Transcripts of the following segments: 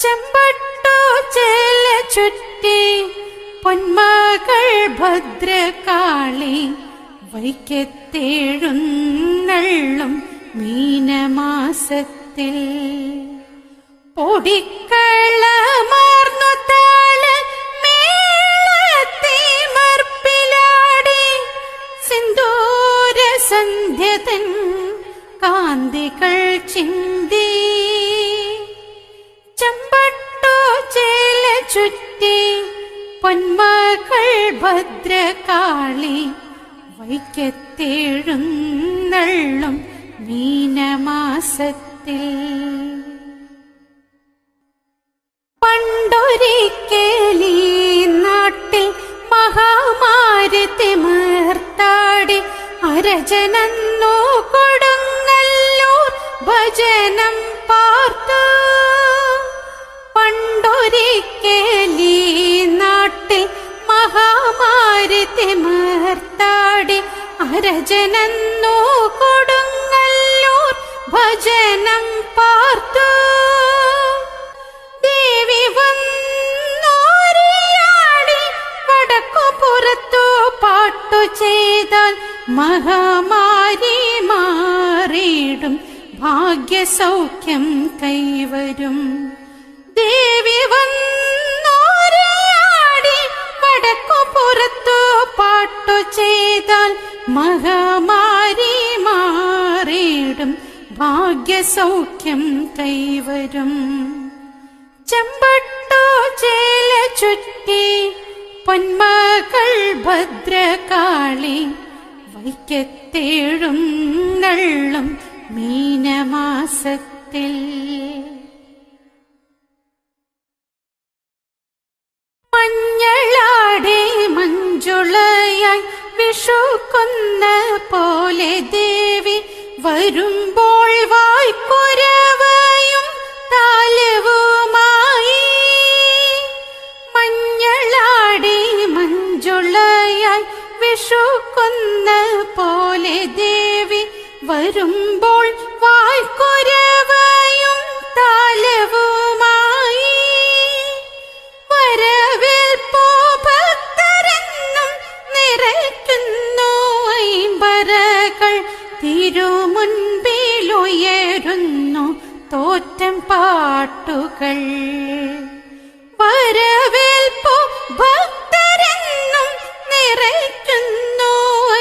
ചെമ്പട്ടു ചേല ചുറ്റി പൊന്മകൾ ഭദ്രകാളി വൈക്കത്തേഴുന്നള്ളും മീനമാസത്തിൽ. പൊടിക്കളമാർന്നു താള മേളത്തിമർപ്പിലാടി സിന്ദൂര സന്ധ്യതൻ കാന്തികൾ ചിന്തി പൊന്മകൾ ഭദ്രകാളി വൈക്കത്തേഴുന്നള്ളും മീനമാസത്തിൽ. പണ്ടൊരിക്കലീ നാട്ടിൽ മഹാമാരി തിമിർത്താടി അരജനന്നോ കൊടുങ്ങല്ലൂർ ഭജനം മഹാമാരി മാർത്താടി അരജനന്നു കൊടുങ്ങല്ലൂർ ഭജനം പാർത്തു. ദേവി വന്നോരിയാടി വടക്കു പുറത്തു പാട്ടു ചെയ്താൽ മഹാമാരി മാറിയിടും ഭാഗ്യസൗഖ്യം കൈവരും. ദേവി വന്നോരിയാടി ചെയ്താൽ മഹാമാരി മാറിയിടും. ഭാഗ്യസൗഖ്യം കൈവരും. ചെമ്പട്ടോ ചേല ചുറ്റി പൊന്മകൾ ഭദ്രകാളി വൈക്കത്തേഴും നള്ളും മീനമാസത്തിൽ. വിഷുക്കുന്ന പോലെ ദേവി വരുമ്പോൾ വായ്ക്കുരവയും താലവുമായി. മഞ്ഞളാടി മഞ്ജുളയായി കൊന്ന പോലെ ദേവി വരുമ്പോൾ വായ്ക്കുരവയും തിരുമുൻപിലുയരുന്നു തോറ്റം പാട്ടുകൾ. വരവേൽപ്പു ഭക്തരെന്നും നിറയ്ക്കുന്നു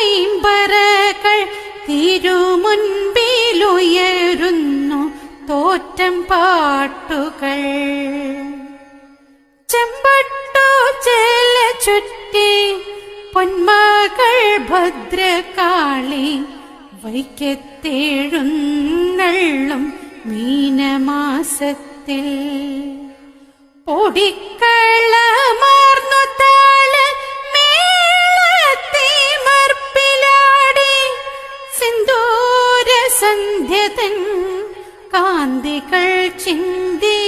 ഐമ്പറകൾ തിരുമുൻപിലുയരുന്നു തോറ്റം പാട്ടുകൾ. ചെമ്പട്ടോ ചേല ചുറ്റി പൊന്മകൾ ഭദ്രകാളി വൈക്കത്തേഴുന്നള്ളും മീനമാസത്തിൽ. പൊടിക്കളമാർന്നു താള മേളത്തിമർപ്പിലാടി. സിന്ദൂര സന്ധ്യതൻ കാന്തികൾ ചിന്തി.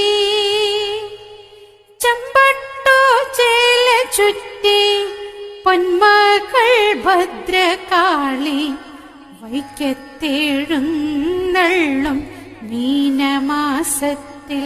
ചമ്പട്ടോ ചേല ചുറ്റി പൊന്മകൾ ഭദ്രകാളി വൈക്കത്തേഴുന്നള്ളും മീനമാസത്തിൽ.